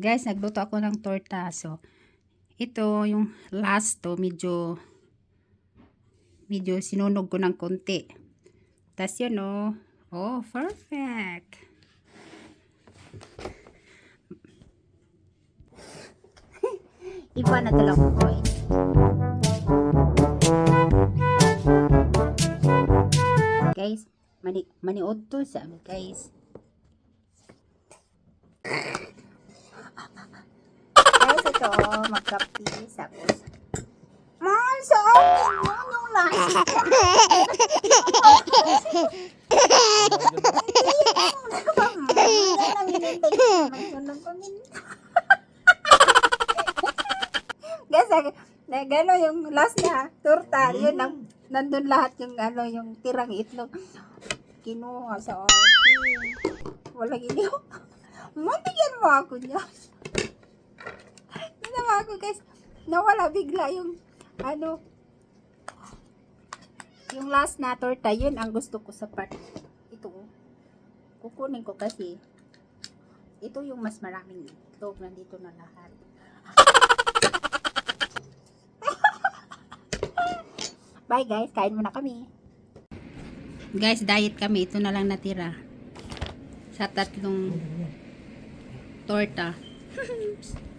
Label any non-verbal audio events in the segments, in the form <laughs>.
Guys, nagluto ako ng torta. So, ito yung last to, medyo medyo sinunog ko ng konti. Tapos yun oh. Oh, perfect. <laughs> Iba na talaga ko. Guys, mani maniod to sa amin, guys. Guys, ito, magkapi. Tapos, Man, sa akin yun yung last. Guys, na gano yung last na torta, yun ang nandun lahat yung ano yung tirang itlog. Kinuha sa akin. Wala ginawa. Mabigyan mo ako niya. Ko guys. Nawala bigla yung ano yung last na torta, yun ang gusto ko sa part ito. Kukunin ko kasi ito yung mas maraming itlog nandito na lahat. <laughs> Bye guys, kain muna kami. Guys, diet kami. Ito na lang natira. Sa tatlong torta. <laughs>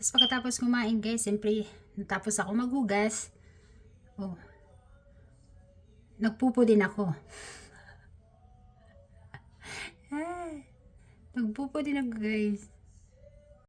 Tapos pagkatapos kumain guys, siyempre, natapos ako maghugas. Oh. Nagpupo din ako. <laughs> Ay, nagpupo din ako guys.